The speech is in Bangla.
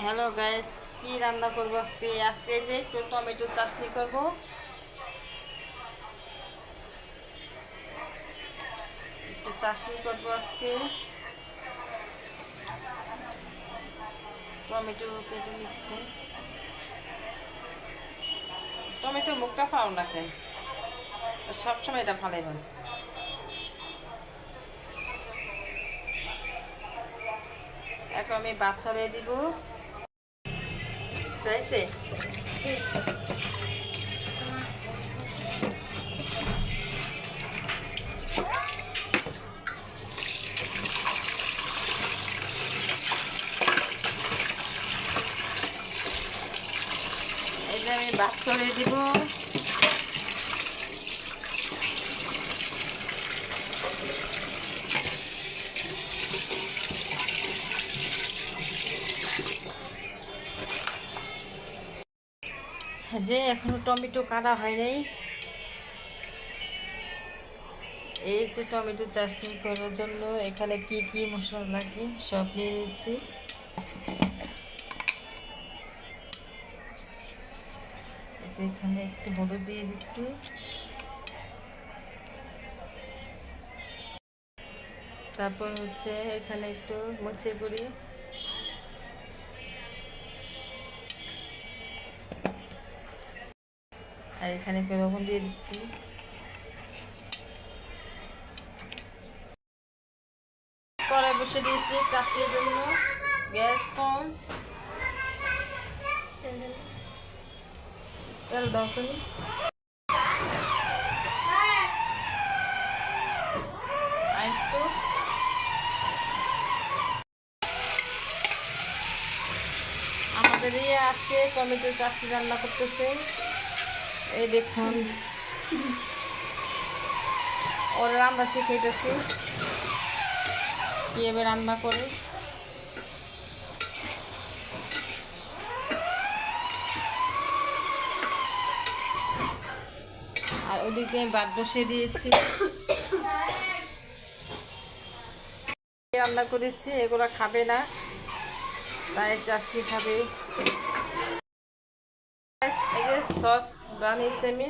হ্যালো গাইস, কি রান্না করব আজকে? আজকে যে একটু টমেটো চাটনি করব। একটু চাটনি করব আজকে। টমেটো কেটে নিচ্ছে। টমেটো মুখটা পাও না কেন? সবসময় এটা ফালাইবেন এখন আমি বাচ্চারে দিব। হয়েছে আমি বাক্স দিব। যে এখনও টমেটো কাটা হয় নাই এই যে টমেটো চাটনি করার জন্য এখানে কি কি মশলা লাগে সব নিয়ে নিচ্ছি। এখানে একটু হলুদ দিয়ে দিচ্ছি। তারপর হচ্ছে এখানে একটু মুছে গুঁড়ি। আর এখানে লবণ দিয়ে দিচ্ছি। কড়াই বসে দিয়েছি চাষটির জন্য। গ্যাস কম। তেল দাও তুমি। আমাদের আজকে টমেটো চাষটি রান্না করতেছে। এই দেখুন। ওরা রান্না শিখাইতেছি। কীভাবে রান্না করে। আর ওদিক দিয়ে ভাত বসিয়ে দিয়েছি। রান্না করেছি, এগুলো খাবে না। তাই চাষটি খাবে। এই যে সস বানিয়েছি আমি